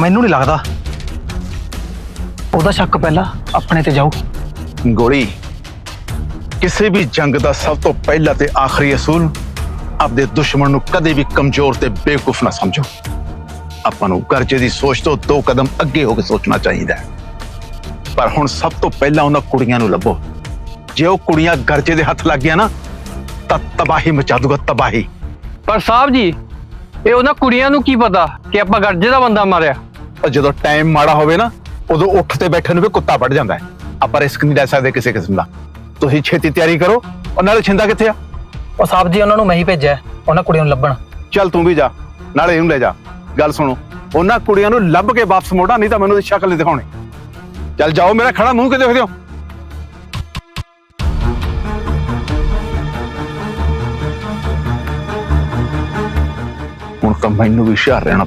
ਮੈਨੂੰ ਨਹੀਂ ਲੱਗਦਾ। ਉਹਦਾ ਸ਼ੱਕ ਪਹਿਲਾਂ ਆਪਣੇ ਤੇ ਜਾਊ। ਗੋਲੀ ਕਿਸੇ ਵੀ ਜੰਗ ਦਾ ਸਭ ਤੋਂ ਪਹਿਲਾ ਤੇ ਆਖਰੀ ਅਸੂਲ ਆਪਦੇ ਦੁਸ਼ਮਣ ਨੂੰ ਕਦੇ ਵੀ ਕਮਜ਼ੋਰ ਤੇ ਬੇਵਕੂਫ ਨਾ ਸਮਝੋ। ਆਪਾਂ ਨੂੰ ਕਰਜ਼ੇ ਦੀ ਸੋਚ ਤੋਂ ਦੋ ਕਦਮ ਅੱਗੇ ਹੋ ਕੇ ਸੋਚਣਾ ਚਾਹੀਦਾ ਹੈ। ਪਰ ਹੁਣ ਸਭ ਤੋਂ ਪਹਿਲਾਂ ਉਹਨਾਂ ਕੁੜੀਆਂ ਨੂੰ ਲੱਭੋ। ਜੇ ਉਹ ਕੁੜੀਆਂ ਕਰਜ਼ੇ ਦੇ ਹੱਥ ਲੱਗ ਗਿਆ ਨਾ ਤਾਂ ਤਬਾਹੀ ਮਚਾ ਦੂਗਾ ਤਬਾਹੀ। ਪਰ ਸਾਹਿਬ ਜੀ ਇਹ ਉਹਨਾਂ ਕੁੜੀਆਂ ਨੂੰ ਕੀ ਪਤਾ ਕਿ ਆਪਾਂ ਗਰਜੇ ਦਾ ਬੰਦਾ ਮਾਰਿਆ? ਪਰ ਜਦੋਂ ਟਾਈਮ ਮਾੜਾ ਹੋਵੇ ਨਾ ਉਦੋਂ ਉੱਠ ਤੇ ਬੈਠਣ ਨੂੰ ਵੀ ਕੁੱਤਾ ਵੱਢ ਜਾਂਦਾ ਹੈ। ਆਪਾਂ ਰਿਸਕ ਨਹੀਂ ਲੈ ਸਕਦੇ ਕਿਸੇ ਕਿਸਮ ਦਾ। ਤੁਸੀਂ ਛੇਤੀ ਤਿਆਰੀ ਕਰੋ। ਉਹ ਨਾਲੇ ਛਿੰਦਾ ਕਿੱਥੇ ਆ? ਉਹ ਸਾਹਿਬ ਜੀ ਉਹਨਾਂ ਨੂੰ ਮੈਂ ਹੀ ਭੇਜਿਆ ਉਹਨਾਂ ਕੁੜੀਆਂ ਨੂੰ ਲੱਭਣ। ਚੱਲ ਤੂੰ ਵੀ ਜਾ ਨਾਲੇ ਇਹਨੂੰ ਲੈ ਜਾ। ਗੱਲ ਸੁਣੋ ਉਹਨਾਂ ਕੁੜੀਆਂ ਨੂੰ ਲੱਭ ਕੇ ਵਾਪਸ ਮੋੜਾ ਨਹੀਂ ਤਾਂ ਮੈਨੂੰ ਉਹਦੀ ਸ਼ਕਲ ਨਹੀਂ ਦਿਖਾਉਣੀ। ਚੱਲ ਜਾਓ ਮੇਰਾ ਖੜਾ ਮੂੰਹ ਕਿ ਦੇਖਦੇ ਹੋ? ਹੁਣ ਤਾਂ ਮੈਨੂੰ ਵੀ ਹੁਸ਼ਿਆਰ ਰਹਿਣਾ